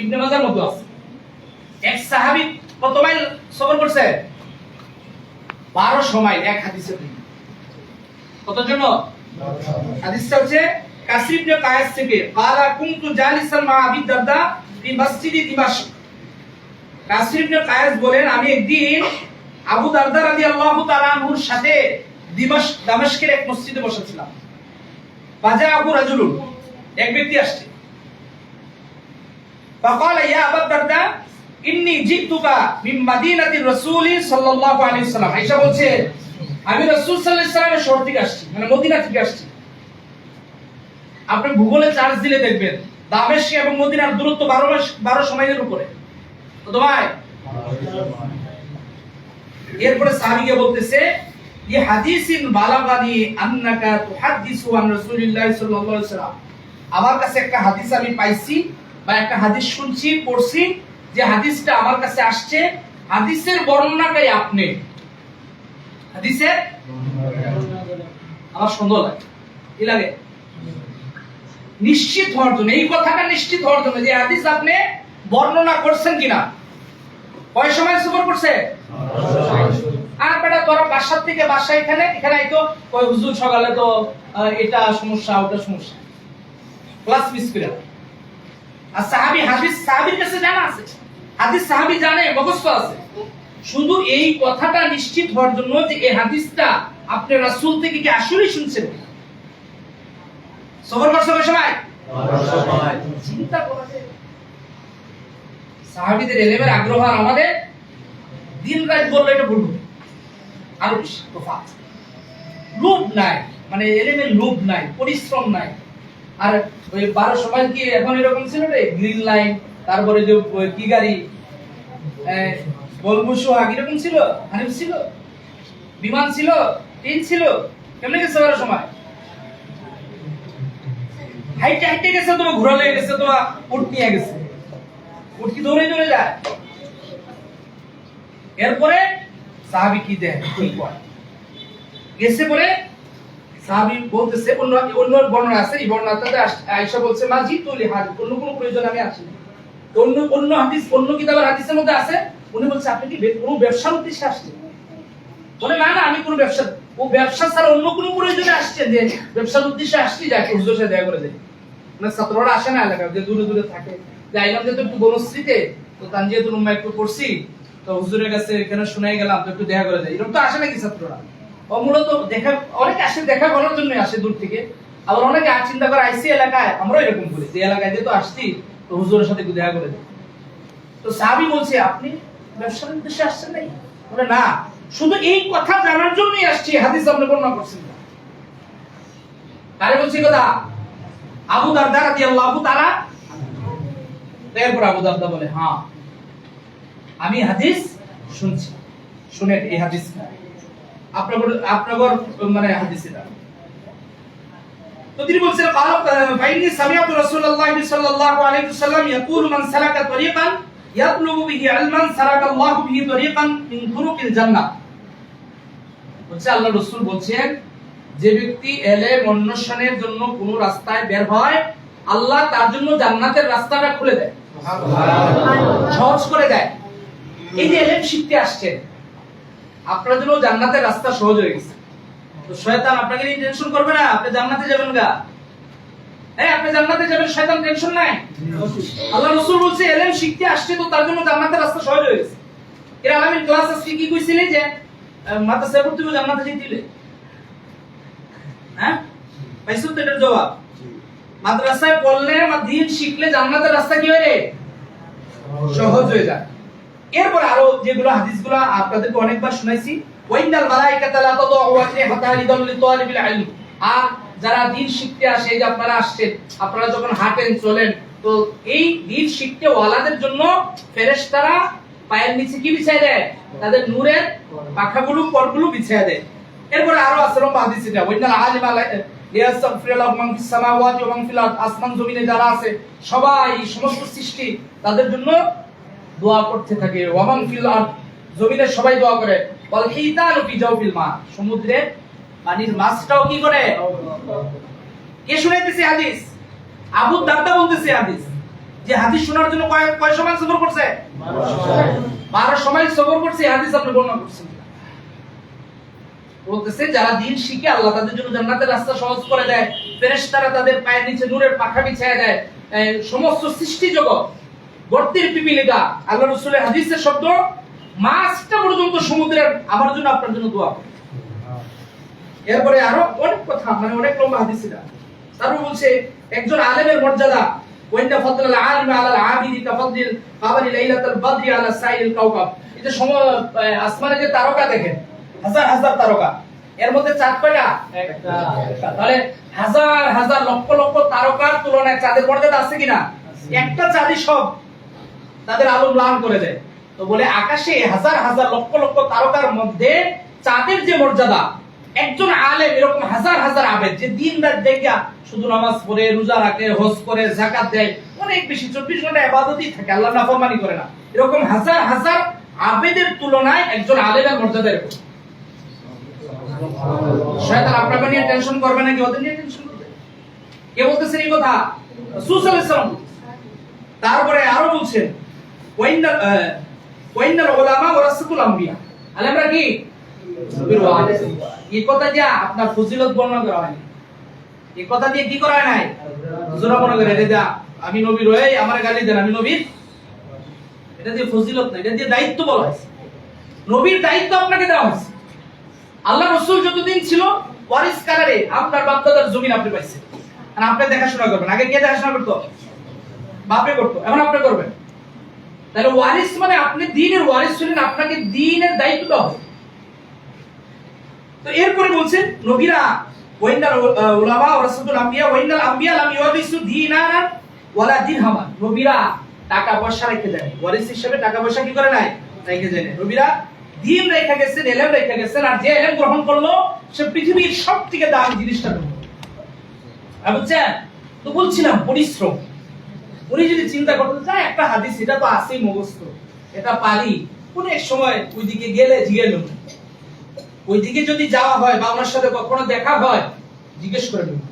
ইবনে মাজার মতো আছে। এক সাহাবি কত মাইল সফর করছে। এক হাদিসের কত জন্য? হচ্ছে, কাসিম থেকে মা দাদা মসজিদি কাসিম বলেন, আমি একদিন আবু দারদা রাদিয়াল্লাহু আল্লাহ সাথে দিবস দামেস্কের এক মসজিদে বসেছিলাম। বাজা আবু রাজুলুন, এক ব্যক্তি আসছে। فقال يا ابا الدرداء ইন্নী জিতুকা মিন মাদিনাতির রাসূল সাল্লাল্লাহু আলাইহি সাল্লাম আয়েশা বলছে আমি রাসূল সাল্লাল্লাহু আলাইহি সাল্লামের শহর থেকে আসছি মানে মদিনা থেকে আসছি আপনি ভূগোলে চার্জ দিলে দেখবেন দামেস্ক এবং মদিনার দূরত্ব 12 মাস 12 মাইলের উপরে তো ভাই এরপরে সাহাবীকে বলতেছে ये হাদিসিন বালাগানি আন্নাকা তুহাদ্দিসু আন রাসূলিল্লাহ সাল্লাল্লাহু আলাইহি সাল্লাম আমার কাছে একটা হাদিস আমি পাইছি বা একটা হাদিস শুনছি, পড়ছি, যে হাদিসটা আমার কাছে আসছে, হাদিসের বর্ণনাটাই আপনি। হাদিসের আমার সুন্দর লাগে। কি লাগে? নিশ্চিত হওয়ার জন্য। এই কথাটা নিশ্চিত হওয়ার জন্য যে হাদিস আপনি বর্ণনা করছেন কিনা। কয় সময় সফর করছে? আর বেটা, তোরা বাসার থেকে বাসা এখানে? এখানে আইতো, কয়, হুজুর, সকালে তো এটা সমস্যা, ওটা সমস্যা। ক্লাস মিস করে। আর সাহাবি হাদিস, সাহাবির কাছে জানা আছে। হাদিস সাহাবি জানে, মুখস্থ আছে। শুধু এই কথাটা নিশ্চিত হওয়ার জন্য যে এই হাদিসটা আপনি রাসূল থেকে কি আসলেই শুনছেন? সময় চিন্তা করা সাহাবিদের এলেমের আগ্রহ আর আমাদের দিন রাত বললে এটা ভুল আরও বেশি লোভ নাই মানে এলেমের লোভ নাই, পরিশ্রম নাই। আর ওই বারো সময় কি এখন এরকম ছিল রে? গ্রিন লাইন তারপরে যে কি গাড়ি? এরকম ছিল? হানিফ ছিল? বিমান ছিল? ট্রেন ছিল? কেমনে গেছে বারো সময়? হাইটে হাইটে গেছে তোমার গেছে তোমার উঠ নিয়ে গেছে। দৌড়ে দৌড়ে যায়? এরপরে সাহাবি কি দেয়? গেছে পরে সাহাবি বলতেছে, অন্য অন্য বর্ণনা আছে, এই বলছে মা জি তুলি অন্য কোনো প্রয়োজন আমি আসি অন্য অন্য হাদিস অন্য কিতাবের হাদিসের মধ্যে আছে, উনি বলছে, আপনি কি কোনো ব্যবসার উদ্দেশ্যে আসছেন? বলে, না না, আমি কোনো ব্যবসা ও ব্যবসা ছাড়া অন্য কোনো প্রয়োজনে যে ব্যবসার উদ্দেশ্যে আসছি, যাকে হুজুর করে দেয় মানে ছাত্ররা আসে না এলাকায়, যে দূরে দূরে থাকে। যে আইলাম যেহেতু একটু বনশ্রীতে তো রুম্মা একটু পড়ছি, তো হুজুরের কাছে এখানে শোনাই গেলাম, তো একটু দেখা করে দেয় এরকম তো আসে নাকি ছাত্ররা? মূলত দেখা, অনেকে আসে, দেখা করার জন্য আসে দূর থেকে। আবার অনেকে আর চিন্তা করে, আইসি এলাকায় আমরা এরকম করি। যে এলাকায় যেহেতু আসছি, তো হুজুরের সাথে একটু দেখা করে দেয় তো সাহাবি বলছে, আপনি ব্যবসার উদ্দেশ্যে আসছেন নাই বলে, না। শুধু এই কথা জানার জন্যই আসছি হাদিস আপনি বর্ণনা করছেন না। কারে বলছি কথা, আবু দারদা রাদিয়াল্লাহু তাআলা এরপর আবু দারদা বলে হ্যাঁ আমি হাদিস শুনছি। শুনে এই হাদিস মানে তো তিনি বলছেন ফাইনি রাসূলুল্লাহ সাল্লাল্লাহু আলাইহি ওয়াসাল্লাম ইয়াকুলু মান সালাকা তরিকান ইয়াতলুবু বিহি ইলমান সালাকা আল্লাহু বিহি তরিকান মিন তুরুকিল জান্নাহ। আল্লাহ রসুল বলছেন যে ব্যক্তি এলে অন্বেষণের জন্য কোন রাস্তায় বের হয় আল্লাহ তার জন্য জান্নাতের রাস্তাটা খুলে দেয়। সহজ করে দেয়। এই যে এলেম শিখতে আসছেন আপনার জন্য জান্নাতের রাস্তা সহজ হয়ে গেছে। তো শয়তান আপনাকে নিয়ে টেনশন করবে না আপনি জান্নাতে যাবেন গা। হ্যাঁ আপনি জান্নাতে যাবেন শয়তান টেনশন নাই। আল্লাহ বলছে শিখতে আসছে তো তার জন্য জান্নাতের রাস্তা সহজ হয়ে গেছে। ক্লাস কি কইছিলে যে আহ, মাদ্রাসায় পড়তে হবে জান্নাতে যেতে হ্যাঁ? পাইছো তো এটার জবাব? মাদ্রাসায় পড়লে বা দিন শিখলে জান্নাতের রাস্তা কি হয় রে? সহজ হয়ে যায়। এরপর আরও যেগুলো হাদিসগুলো আপনাদেরকে অনেকবার শুনাইছি আর যারা দিন শিখতে আসে, এই যে আপনারা আসছেন, আপনারা যখন হাঁটেন, চলেন, তো এই দিন শিখতে ওয়ালাদের জন্য ফেরেশতারা পায়ের নিচে কি দেয়? তাদের নূরের পাখাগুলো, পরগুলো দেয়। এরপরে আরও লম্বা হাদিস এটা ওয়াইনাল আলিমা মান মান আসমান যারা আছে, সবাই সমস্ত সৃষ্টি তাদের জন্য দোয়া করতে থাকে। ওয়ামান ফিল আরদ জমিনের সবাই দোয়া করে। ওয়াল হিতানু ফি জাওফিল মা সমুদ্রের পানির মাছটাও কি করে? কে শুনাইতেছে হাদিস? আবু দারদা বলতেছে হাদিস। যে হাদিস শোনার জন্য কয় কয় সময় সফর করছে? বারো সময় সফর করছে হাদিস আপনি বর্ণনা করছেন। বলতেছে, যারা দিন শিখে আল্লাহ তাদের জন্য জান্নাতের রাস্তা সহজ করে দেয়। ফেরেশতারা তাদের পায়ের নিচে নূরের পাখা বিছায় দেয়। সমস্ত সৃষ্টি জগৎ গর্তের পিপিলিকা আল্লাহ রসুলের হাদিসের শব্দ, মাছটা পর্যন্ত সমুদ্রের, আমার জন্য আপনার জন্য দোয়া এরপরে আরও অনেক কথা মানে অনেক লম্বা হাদিস এটা। তারপর বলছে, একজন আলেমের মর্যাদা, ওয়াইন্না ফাদলাল আলিম আলাল আবিদি কাবারি আলা কাওকাব সম আসমানে যে তারকা দেখেন, হাজার হাজার তারকা। এর মধ্যে চাঁদ কয়টা। তাহলে হাজার হাজার লক্ষ লক্ষ তারকার তুলনায় চাঁদের মর্যাদা আছে কিনা? একটা চাঁদই সব। তাদের আলো ম্লান করে দেয়। তো বলে আকাশে হাজার হাজার লক্ষ লক্ষ তারকার মধ্যে চাঁদের যে মর্যাদা, একজন আলেম এরকম হাজার হাজার আবেদ যে দিন রাত দেখা শুধু নামাজ পড়ে, রোজা রাখে, হজ করে জাকাত দেয়, অনেক বেশি, চব্বিশ ঘণ্টা আবাদতই থাকে, আল্লাহ নাফরমানি করে না। এরকম হাজার হাজার আবেদের তুলনায় একজন আলেমের মর্যাদা এরকম। শয়তান আপনাকে নিয়ে টেনশন করবে নাকি? ওদের নিয়ে টেনশন করবে। কে বলতেছেন এই কথা? আলাইহি ওয়াসাল্লাম। তারপরে আরও বলছেন আলেমরা কি? এই কথা দিয়ে আপনার ফজিলত বর্ণনা করা হয়নি। এই কথা দিয়ে কি করা হয় নাই? হুজুরা মনে করে, এটা আমি নবীর হয়ে আমার গালি দেন, আমি নবীর এটা দিয়ে ফজিলত না, এটা দিয়ে দায়িত্ব বলা হয়েছে। নবীর দায়িত্ব আপনাকে দেওয়া হয়েছে। আল্লাহ রসুল যতদিন ছিল ওয়ারিস কারারে আপনার বাপদাদার জমিন আপনি পাইছেন। আর আপনি দেখাশোনা করবেন। আগে কে দেখাশোনা করতো? বাপে করতো। এখন আপনি করবেন। তাহলে ওয়ারিস মানে আপনি দিনের ওয়ারিস ছিলেন আপনাকে দিনের দায়িত্ব দেওয়া হবে। তো এরপরে বলছেন, নবীরা ওয়াইনাল উলামা ওয়া রাসূলুল আম্বিয়া ওয়াইনাল আম্বিয়া লাম ইওয়ারিসু দিনারান ওয়ালা দিরহামান। নবীরা টাকা পয়সা রেখে দেন। ওয়ারিস হিসেবে টাকা পয়সা কি করে নাই রেখে দেন নবীরা দিন রেখে গেছেন, এলেম রেখে গেছেন, আর যে এলেম গ্রহণ করল, সে পৃথিবীর সব থেকে দামি জিনিসটা গ্রহণ বুঝছেন তো বলছিলাম পরিশ্রম। উনি যদি চিন্তা করতে চায়, একটা হাদিস, এটা তো আসেই মুখস্থ। এটা পারি। অনেক সময় ওইদিকে গেলে জিজ্ঞেস ওইদিকে যদি যাওয়া হয় বা ওনার সাথে কখনো দেখা হয়, জিজ্ঞেস করে নেবেন